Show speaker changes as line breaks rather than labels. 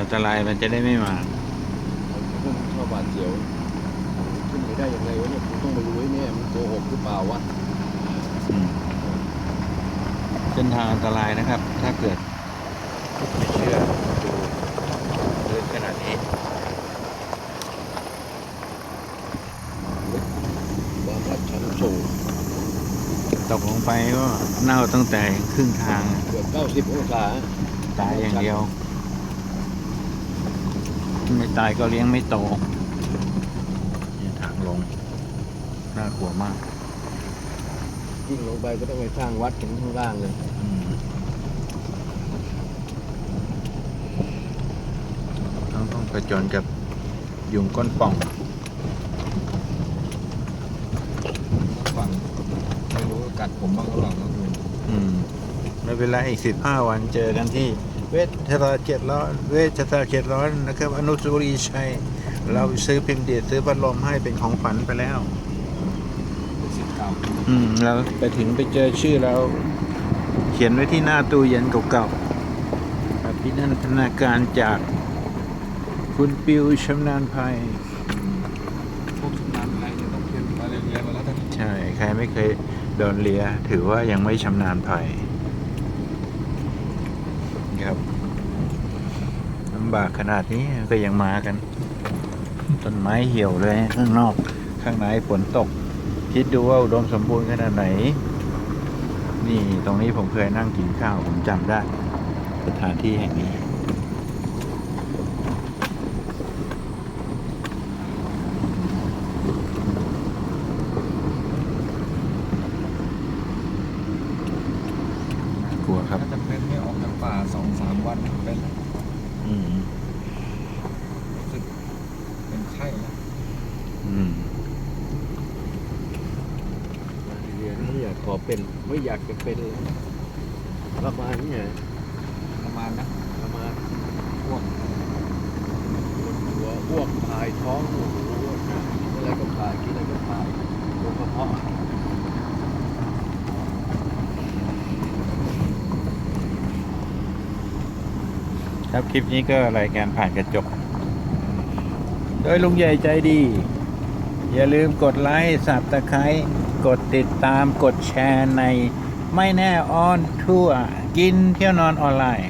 อันตรายมันจะได้ไม่มา
ผมชอบบาดเจียวขึ้นไปได้ยังไงวะเนี่ยผมต้องมารู้ไอ้เนี่ยมันโกหกหรือเปล่าวะ
อืมเส้นทางอันตรายนะครับ ถ้าเกิดไม่เชื่อดูลึกขนาดนี้
ความรักชั้นสูง
ตกลงไปก็เน่าตั้งแต่ครึ่งทาง
เกือบ90องศา
ตายอย่างเดียว ไม่ตายก็เลี้ยงไม่โตนี่ทางลง น่ากลัวมาก
ยิ่งลงไปก็ต้องไปสร้างวัดถึงข้างล่างเลย
อืมต้องต้องประจนกับยุงก้นป่อง
ฟังไม่รู้ว่ากัดผมบ้างหรือเปล่าก็คือ
อืมไม่เป็นไรอีกสิบห้าวันเจอกันที่ เวชศาสตร์เจ็ดร้อยเวชศาสตร์เจ็ดร้อยนะครับ อนุสาวรีย์ชัย เราซื้อพิมพ์เดียดซื้อพัดลมให้เป็นของขวัญไปแล้ว
เป็นสิทธิ์เก่า
อืมเราไปถึงไปเจอชื่อเรา เขียนไว้ที่หน้าตู้เย็นเก่าๆอภินันทนาการจากคุณปิวชำนาญภัย
พวกชำนาญอะไรเนี่ยต้องเรียนมาเรียนมาแล้วท่าน
ใช่ ใครไม่เคยโดนเลีย ถือว่ายังไม่ชำนาญภัย ครับลำบากขนาดนี้ก็ยังมากัน ต้นไม้เหี่ยวเลยข้างนอก ข้างในฝนตก คิดดูว่าอุดมสมบูรณ์ขนาดไหน นี่ตรงนี้ผมเคยนั่งกินข้าว ผมจำได้ สถานที่แห่งนี้กลัวครับ
ป็นไม่ออกจากป่าสองสามวันเป็นแล้ว
อืม
รู้สึกเป็นไข้แล้ว
อืม
เรียนนี่อยากขอเป็นไม่อยากจะเป็นเลยประมาณนี้ไงประมาณนะประมาณอ้วกปวดหัวอ้วกพายท้องโอ้โหกินอะไรก็พายกินอะไรก็พายลงกระเพาะ
ครับคลิปนี้ก็รายการผ่านกระจก โดยลุงใหญ่ใจดี อย่าลืมกดไลค์สับตะไคร้กดติดตามกดแชร์ในไม่แน่ออนทั่ว กินเที่ยวนอนออนไลน์